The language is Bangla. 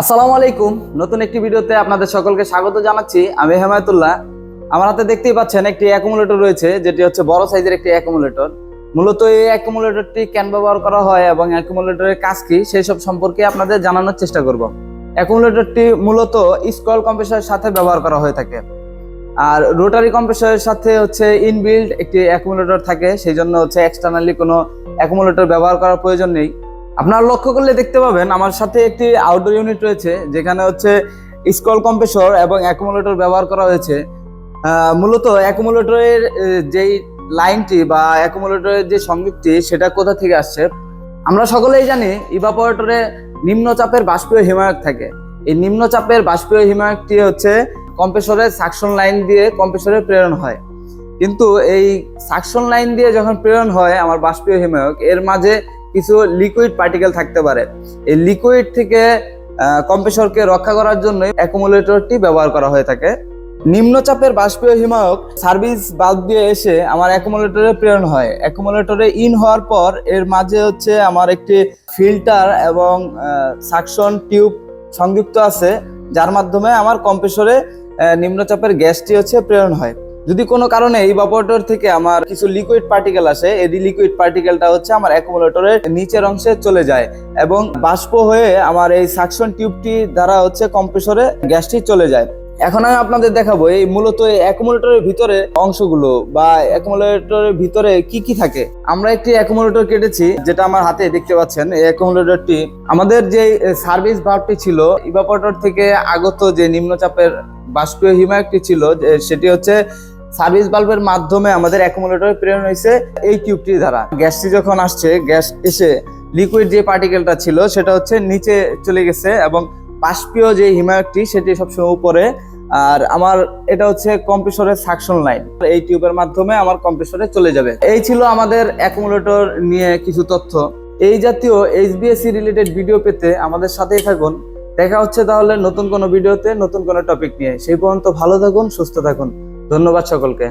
আসসালামু আলাইকুম। নতুন একটি ভিডিওতে আপনাদের সকলকে স্বাগত জানাচ্ছি। আমি হেমায়তুল্লাহ। আমার হাতে দেখতেই পাচ্ছেন একটি অ্যাকুমুলেটর রয়েছে, যেটি হচ্ছে বড় সাইজের একটি অ্যাকুমুলেটর। মূলত এই অ্যাকুমুলেটরটি কেন ব্যবহার করা হয় এবং অ্যাকুমুলেটরের কাজ কি, সেই সব সম্পর্কে আপনাদের জানানোর চেষ্টা করব। অ্যাকুমুলেটরটি মূলত স্কল কম্প্রেসরের সাথে ব্যবহার করা হয়ে থাকে। আর রোটারি কম্প্রেসরের সাথে হচ্ছে ইনবিল্ড একটি অ্যাকুমুলেটর থাকে, সেই জন্য হচ্ছে এক্সটার্নালি কোনো অ্যাকুমুলেটর ব্যবহার করার প্রয়োজন নেই। আপনারা লক্ষ্য করলে দেখতে পাবেন আমার সাথে একটি আউটডোর ইউনিট রয়েছে, যেখানে হচ্ছে স্কল কম্প্রেসর এবং অ্যাকুমুলেটর ব্যবহার করা হয়েছে। মূলত অ্যাকুমুলেটরের যেই লাইনটি বা অ্যাকুমুলেটরের যে সংযোগটি, সেটা কোথা থেকে আসছে? আমরা সকলেই জানি ইভাপোরেটরে নিম্নচাপের বাষ্পীয় হিমায়ক থাকে। এই নিম্নচাপের বাষ্পীয় হিমায়কটি হচ্ছে কম্প্রেসরের সাকশন লাইন দিয়ে কম্প্রেসরে প্রেরণ হয়। কিন্তু এই সাকশন লাইন দিয়ে যখন প্রেরণ হয় আমার বাষ্পীয় হিমায়ক এর মাঝে কিছু লিকুইড পার্টিকেল থাকতে পারে। এই লিকুইড থেকে কম্প্রেসরকে রক্ষা করার জন্য অ্যাকুমুলেটরটি ব্যবহার করা হয়ে থাকে। নিম্নচাপের বাষ্পীয় হিমায়ক সার্ভিস বাল্ব দিয়ে এসে আমার অ্যাকুমুলেটরে প্রেরণ হয়। অ্যাকুমুলেটরে ইন হওয়ার পর এর মাঝে হচ্ছে আমার একটি ফিল্টার এবং সাকশন টিউব সংযুক্ত আছে, যার মাধ্যমে আমার কম্প্রেসরে নিম্নচাপের গ্যাসটি হচ্ছে প্রেরণ হয়। যদি কোনো কারণে এই বাপোরেটর থেকে আমার কিছু লিকুইড পার্টিকেল আসে, এই লিকুইড পার্টিকেলটা হচ্ছে আমার অ্যাকুমুলেটরের নিচের অংশে চলে যায় এবং বাষ্প হয়ে আমার এই সাকশন টিউবটি দ্বারা হচ্ছে কম্প্রেসরে গ্যাসটি চলে যায়। এখন আমি আপনাদের দেখাবো এই মূলত এই অ্যাকুমুলেটরের ভিতরে অংশগুলো বা অ্যাকুমুলেটরের ভিতরে কি কি থাকে। আমরা একটি অ্যাকুমুলেটর কেটেছি, যেটা আমার হাতে দেখতে পাচ্ছেন। এই অ্যাকুমুলেটরটি আমাদের যে সার্ভিস ভাবটি ছিল ইভাপোরেটর থেকে আগত যে নিম্নচাপের বাষ্পীয় হিমায়কটি ছিল সেটি হচ্ছে সার্ভিস বাল্বের মাধ্যমে আমাদের অ্যাকুমুলেটরে প্রেরণ হয়েছে এই টিউবটির দ্বারা। গ্যাসটি যখন আসছে, গ্যাস এসে লিকুইড যে পার্টিকেলটা ছিল, সেটা হচ্ছে নিচে চলে গেছে এবং বাষ্পীয় যে হিমায়কটি সেটি সবসময় উপরে। আর আমার এটা হচ্ছে কম্প্রেসরের সাকশন লাইন এই টিউবের মাধ্যমে আমার কম্প্রেসরে চলে যাবে। এই ছিল আমাদের অ্যাকুমুলেটর নিয়ে কিছু তথ্য। এই জাতীয় এইচবিএসসি রিলেটেড ভিডিও পেতে আমাদের সাথেই থাকুন। দেখা হচ্ছে তাহলে নতুন কোনো ভিডিওতে নতুন কোনো টপিক নিয়ে। সেই পর্যন্ত ভালো থাকুন, সুস্থ থাকুন। ধন্যবাদ সকলকে